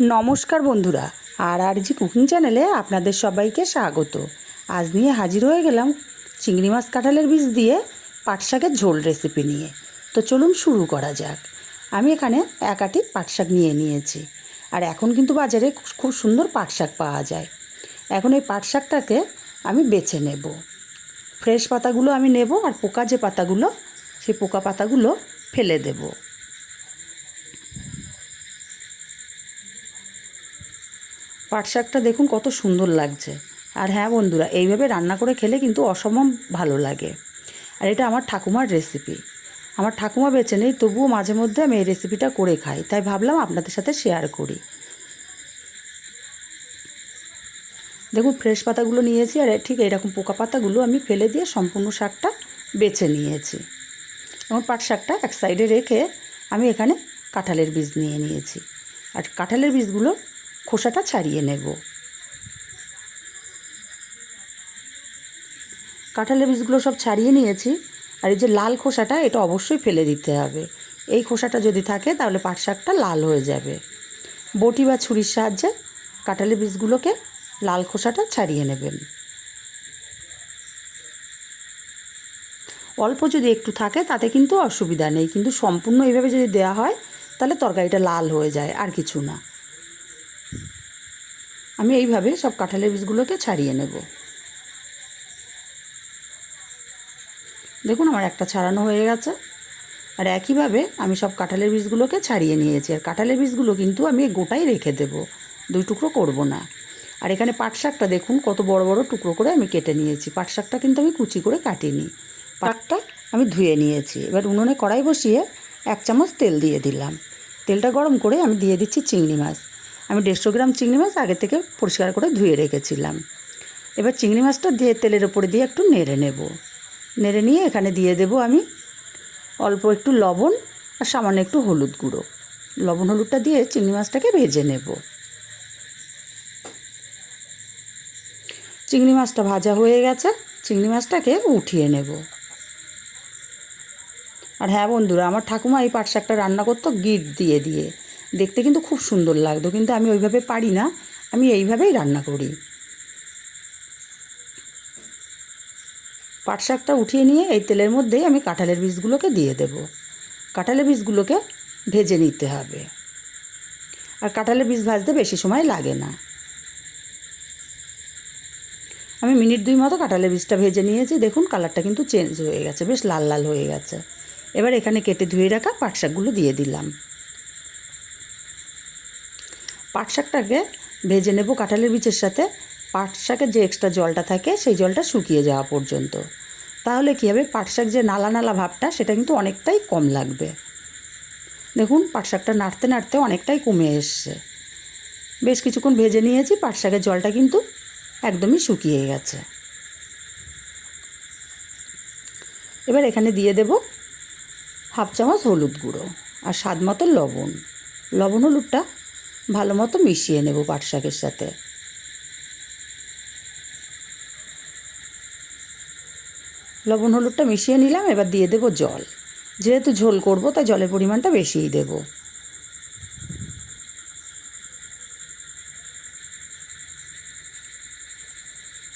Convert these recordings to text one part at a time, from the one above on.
নমস্কার বন্ধুরা আর আর জি কুকিং চ্যানেলে আপনাদের সবাইকে স্বাগত। আজ নিয়ে হাজির হয়ে গেলাম চিংড়ি মাছ কাঁঠালের বীজ দিয়ে পাট শাকের ঝোল রেসিপি নিয়ে। তো চলুন শুরু করা যাক। আমি এখানে এক আটি পাট শাক নিয়ে নিয়েছি, আর এখন কিন্তু বাজারে খুব সুন্দর পাট শাক পাওয়া যায়। এখন এই পাট শাকটাকে আমি বেছে নেব। ফ্রেশ পাতাগুলো আমি নেব আর পোকা যে পাতাগুলো, সেই পোকা পাতাগুলো ফেলে দেবো। পাট শাকটা দেখুন কত সুন্দর লাগছে। আর হ্যাঁ বন্ধুরা, এইভাবে রান্না করে খেলে কিন্তু অসম্ভব ভালো লাগে। আর এটা আমার ঠাকুমার রেসিপি আমার ঠাকুমা বেছে নেই, তবুও মাঝে মধ্যে আমি এই রেসিপিটা করে খাই। তাই ভাবলাম আপনাদের সাথে শেয়ার করি। দেখুন ফ্রেশ পাতাগুলো নিয়েছি আর ঠিক এইরকম পোকা পাতাগুলো আমি ফেলে দিয়ে সম্পূর্ণ শাকটা বেছে নিয়েছি। এবং পাট শাকটা এক সাইডে রেখে আমি এখানে কাঁঠালের বীজ নিয়ে নিয়েছি। আর কাঁঠালের বীজগুলো খোসাটা ছাড়িয়ে নেব। কাঁঠালের বীজগুলো সব ছাড়িয়ে নিয়েছি। আর এই যে লাল খোসাটা, এটা অবশ্যই ফেলে দিতে হবে। এই খোসাটা যদি থাকে, তাহলে পাট শাকটা লাল হয়ে যাবে। বটি বা ছুরির সাহায্যে কাঁঠালের বীজগুলোকে লাল খোসাটা ছাড়িয়ে নেবেন। অল্প যদি একটু থাকে, তাতে কিন্তু অসুবিধা নেই। কিন্তু সম্পূর্ণ এইভাবে যদি দেওয়া হয়, তাহলে তরকারিটা লাল হয়ে যায়, আর কিছু না। আমি এইভাবে সব কাঁঠালের বীজগুলোকে ছাড়িয়ে নেব। দেখুন আমার একটা ছাড়ানো হয়ে গেছে। আর একইভাবে আমি সব কাঁঠালের বীজগুলোকে ছাড়িয়ে নিয়েছি। আর কাঁঠালের বীজগুলো কিন্তু আমি গোটাই রেখে দেব। দুই টুকরো করব না। আর এখানে পাট শাকটা দেখুন কত বড় বড় টুকরো করে আমি কেটে নিয়েছি। পাট শাকটা কিন্তু আমি কুচি করে কাটিনি। পাটটা আমি ধুয়ে নিয়েছি। এবার উনুনে কড়াই বসিয়ে এক চামচ তেল দিয়ে দিলাম। তেলটা গরম করে আমি দিয়ে দিচ্ছি চিংড়ি মাছ। আমি দেড়শো গ্রাম চিংড়ি মাছ আগে থেকে পরিষ্কার করে ধুয়ে রেখেছিলাম। এবার চিংড়ি মাছটা দিয়ে তেলের ওপরে দিয়ে একটু নেড়ে নেব। নেড়ে নিয়ে এখানে দিয়ে দেব আমি অল্প একটু লবণ আর সামান্য একটু হলুদ গুঁড়ো। লবণ হলুদটা দিয়ে চিংড়ি মাছটাকে ভেজে নেব। চিংড়ি মাছটা ভাজা হয়ে গেছে, চিংড়ি মাছটাকে উঠিয়ে নেব। আর হ্যাঁ বন্ধুরা, আমার ঠাকুমা এই পাট শাকটা রান্না করতো গিট দিয়ে দিয়ে। দেখতে কিন্তু খুব সুন্দর লাগতো, কিন্তু আমি ওইভাবে পারি না। আমি এইভাবেই রান্না করি। পাট শাকটা উঠিয়ে নিয়ে এই তেলের মধ্যেই আমি কাঁঠালের বীজগুলোকে দিয়ে দেব। কাঁঠালের বীজগুলোকে ভেজে নিতে হবে। আর কাঁঠালের বীজ ভাজতে বেশি সময় লাগে না। আমি মিনিট দুই মতো কাঁঠালের বীজটা ভেজে নিয়েছি, দেখুন কালারটা কিন্তু চেঞ্জ হয়ে গেছে, বেশ লাল লাল হয়ে গেছে। এবার এখানে কেটে ধুয়ে রাখা পাট শাকগুলো দিয়ে দিলাম। পাট শাকটাকে ভেজে নেব কাঁঠালের বীজের সাথে। পাট শাকের যে এক্সট্রা জলটা থাকে, সেই জলটা শুকিয়ে যাওয়া পর্যন্ত। তাহলে কী হবে? পাট শাক যে নালা নালা ভাবটা, সেটা কিন্তু অনেকটাই কম লাগবে। দেখুন, পাট শাকটা নাড়তে নাড়তে অনেকটাই কমে এসছে। বেশ কিছুক্ষণ ভেজে নিয়েছি, পাট শাকের জলটা কিন্তু একদমই শুকিয়ে গেছে। এবার এখানে দিয়ে দেব হাফ চামচ হলুদ গুঁড়ো আর স্বাদ মতো লবণ। লবণ হলুদটা ভালো মতো মিশিয়ে নেব পাট শাকের সাথে। লবণ হলুদটা মিশিয়ে নিলাম, এবার দিয়ে দেব জল। যেহেতু ঝোল করব, তাই জলের পরিমাণটা বেশিই দেব।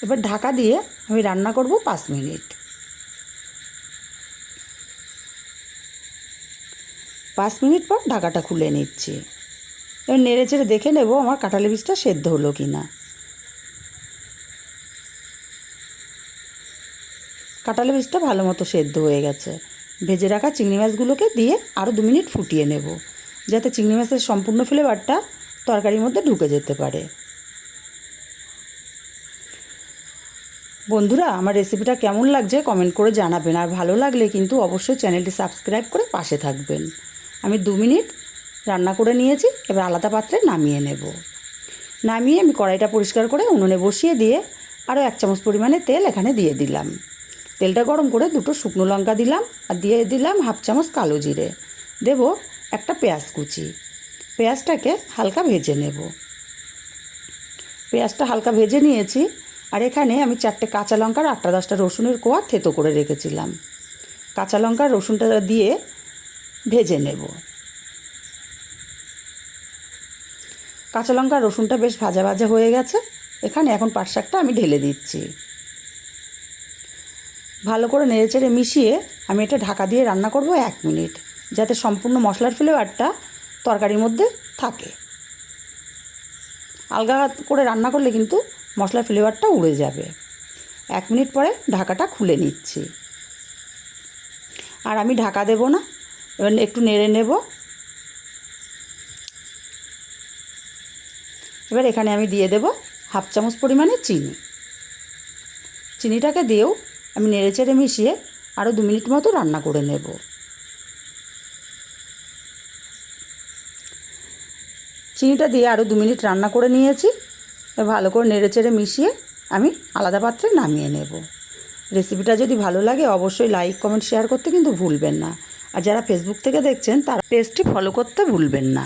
এবার ঢাকা দিয়ে আমি রান্না করব পাঁচ মিনিট। পাঁচ মিনিট পর ঢাকাটা খুলে নিচ্ছি। এবার নেড়ে চেড়ে দেখে নেব আমার কাঁঠালি বীজটা সেদ্ধ হলো কি না। কাঁঠালি বীজটা ভালো মতো সেদ্ধ হয়ে গেছে। ভেজে রাখা চিংড়ি মাছগুলোকে দিয়ে আরও দু মিনিট ফুটিয়ে নেব, যাতে চিংড়ি মাছের সম্পূর্ণ ফ্লেভারটা তরকারির মধ্যে ঢুকে যেতে পারে। বন্ধুরা, আমার রেসিপিটা কেমন লাগছে কমেন্ট করে জানাবেন, আর ভালো লাগলে কিন্তু অবশ্যই চ্যানেলটি সাবস্ক্রাইব করে পাশে থাকবেন। আমি দু মিনিট রান্না করে নিয়েছি, এবার আলাদা পাত্রে নামিয়ে নেব। নামিয়ে আমি কড়াইটা পরিষ্কার করে উনুনে বসিয়ে দিয়ে আরও এক চামচ পরিমাণে তেল এখানে দিয়ে দিলাম। তেলটা গরম করে দুটো শুকনো লঙ্কা দিলাম আর দিয়ে দিলাম হাফ চামচ কালো জিরে। দেব একটা পেঁয়াজ কুচি। পেঁয়াজটাকে হালকা ভেজে নেব। পেঁয়াজটা হালকা ভেজে নিয়েছি আর এখানে আমি চারটে কাঁচা লঙ্কার আটটা দশটা রসুনের কোয়া থেতো করে রেখেছিলাম। কাঁচা লঙ্কা রসুনটা দিয়ে ভেজে নেব। কাঁচা লঙ্কা রসুনটা বেশ ভাজা ভাজা হয়ে গেছে। এখানে এখন পাট শাকটা আমি ঢেলে দিচ্ছি। ভালো করে নেড়েচেড়ে মিশিয়ে আমি এটা ঢাকা দিয়ে রান্না করব এক মিনিট, যাতে সম্পূর্ণ মশলার ফ্লেভারটা তরকারির মধ্যে থাকে। আলগা করে রান্না করলে কিন্তু মশলার ফ্লেভারটা উড়ে যাবে। এক মিনিট পরে ঢাকাটা খুলে নিচ্ছি। আর আমি ঢাকা দেব না, এবার একটু নেড়ে নেব। এবার এখানে আমি দিয়ে দেব হাফ চামচ পরিমাণে চিনি। চিনিটাকে দিয়েও আমি নেড়ে চেড়ে মিশিয়ে আরও দু মিনিট মতো রান্না করে নেব। চিনিটা দিয়ে আরও দু মিনিট রান্না করে নিয়েছি। ভালো করে নেড়ে চেড়ে মিশিয়ে আমি আলাদা পাত্রে নামিয়ে নেব। রেসিপিটা যদি ভালো লাগে অবশ্যই লাইক, কমেন্ট, শেয়ার করতে কিন্তু ভুলবেন না। আর যারা ফেসবুক থেকে দেখছেন তারা পেজটি ফলো করতে ভুলবেন না।